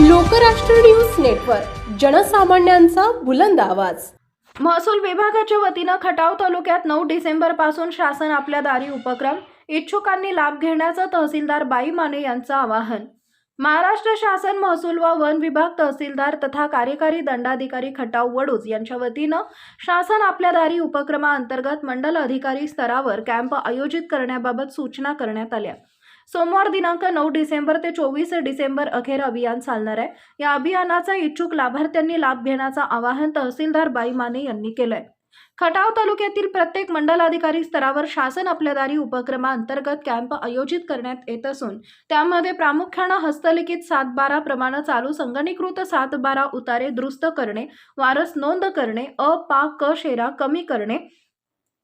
Lokrashtra news network जनसामान्यांचा बुलंद आवाज. महसूल विभागाच्या वतीनं खटाव तालुक्यात नऊ डिसेंबरपासून शासन आपल्या दारी उपक्रम इच्छुकांनी लाभ घेण्याचं तहसीलदार बाई माने यांचं आवाहन. महाराष्ट्र शासन महसूल व वन विभाग तहसीलदार तथा कार्यकारी दंडाधिकारी खटाव वडूज यांच्या वतीनं शासन आपल्या दारी उपक्रमाअंतर्गत मंडल अधिकारी स्तरावर कॅम्प आयोजित करण्याबाबत सूचना करण्यात आल्या. सोमवार दिनांक नऊ डिसेंबर ते चोवीस डिसेंबर अखेर अभियान चालणार आहे. या अभियानाचा इच्छुक लाभार्थ्यांनी लाभ घेण्याचं आवाहन तहसीलदार बाई माने यांनी केलंय. खटाव तालुक्यातील प्रत्येक मंडलाधिकारी स्तरावर शासन आपल्या दारी उपक्रमाअंतर्गत कॅम्प आयोजित करण्यात येत असून त्यामध्ये प्रामुख्यानं हस्तलिखित सात बारा प्रमाणे चालू संगणीकृत सात बारा उतारे दुरुस्त करणे वारस नोंद करणे अ पा क शेरा कमी करणे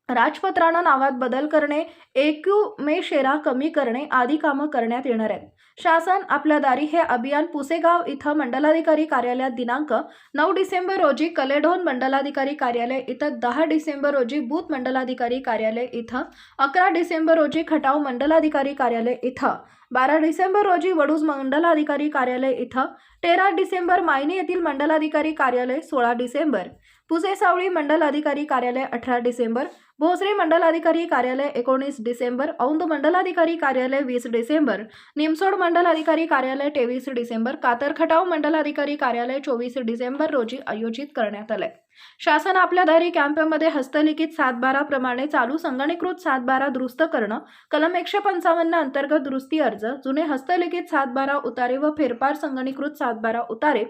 राजपत्रानं नावात बदल करणे एकू मे शेरा कमी करणे आदी कामं करण्यात येणार आहेत. शासन आपल्या दारी हे अभियान पुसेगाव इथं मंडलाधिकारी कार्यालयात दिनांक नऊ डिसेंबर रोजी कलेढोन मंडलाधिकारी कार्यालय इथं दहा डिसेंबर रोजी बूथ मंडलाधिकारी कार्यालय इथं अकरा डिसेंबर रोजी खटाव मंडलाधिकारी कार्यालय इथं बारा डिसेंबर रोजी वडूज मंडलाधिकारी कार्यालय इथं तेरा डिसेंबर मायनी येथील मंडलाधिकारी कार्यालय सोळा डिसेंबर पुसेसावळी मंडल अधिकारी कार्यालय अठरा डिसेंबर भोसरी मंडलाधिकारी कार्यालय एकोणीस डिसेंबर औंध मंडलाधिकारी कार्यालय वीस डिसेंबर निमसोड मंडलाधिकारी कार्यालय तेवीस डिसेंबर कातरखटाव मंडलाधिकारी कार्यालय चोवीस डिसेंबर रोजी आयोजित करण्यात आलंय. शासन आपल्या दारी कॅम्पमध्ये हस्तलिखित सातबारा प्रमाणे चालू संगणीकृत सातबारा दुरुस्त करणं कलम एकशे पंचावन्न अंतर्गत दुरुस्ती अर्ज जुने हस्तलिखित सातबारा उतारे व फेरफार संगणीकृत सातबारा उतारे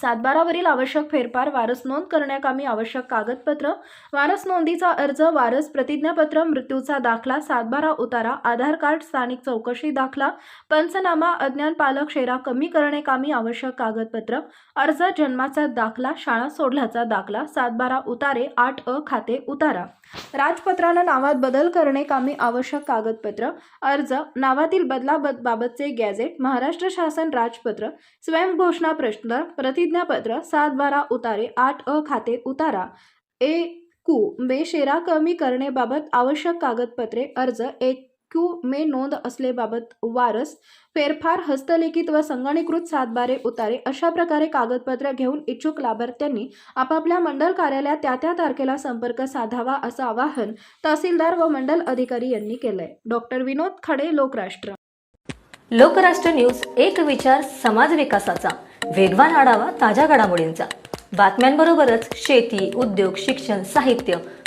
सातबारावरील आवश्यक फेरफार वारस नोंद करण्याकामी आवश्यक कागदपत्र वारस नोंदीचा अर्ज वारस प्रतिज्ञापत्र मृत्यूचा दाखला सातबारा उतारा आधार कार्ड स्थानिक चौकशी दाखला पंचनामा अज्ञान पालक शेरा कमी करण्याकामी आवश्यक कागदपत्र अर्ज जन्माचा दाखला शाळा सोडल्याचा दाखला सातबारा उतारे आठ अ खाते उतारा. राजपत्रानं नावात बदल करणे कामी आवश्यक कागदपत्र अर्ज नावातील बदलाबाबतचे गॅझेट महाराष्ट्र शासन राजपत्र स्वयंघोषणा प्रश्न प्रतिज्ञापत्र सात बारा उतारे आठ अ खाते उतारा ए कू बेशेरा कमी करण्याबाबत आवश्यक कागदपत्रे अर्ज एक क्यू मे नोंद असलेबाबत वारस फेरफार हस्तलिखित व संगणीकृत सातबारे उतारे अशा प्रकारे कागदपत्र घेऊन इच्छुक लाभार्थ्यांनी आपापल्या मंडल कार्यालयात त्या त्या तारखेला संपर्क साधावा असं आवाहन तहसीलदार व मंडल अधिकारी यांनी केलंय. डॉक्टर विनोद खडे लोकराष्ट्र. लोकराष्ट्र न्यूज एक विचार समाज विकासाचा. वेगवान आढावा ताज्या घडामोडींचा. बातम्यांबरोबरच शेती उद्योग शिक्षण साहित्य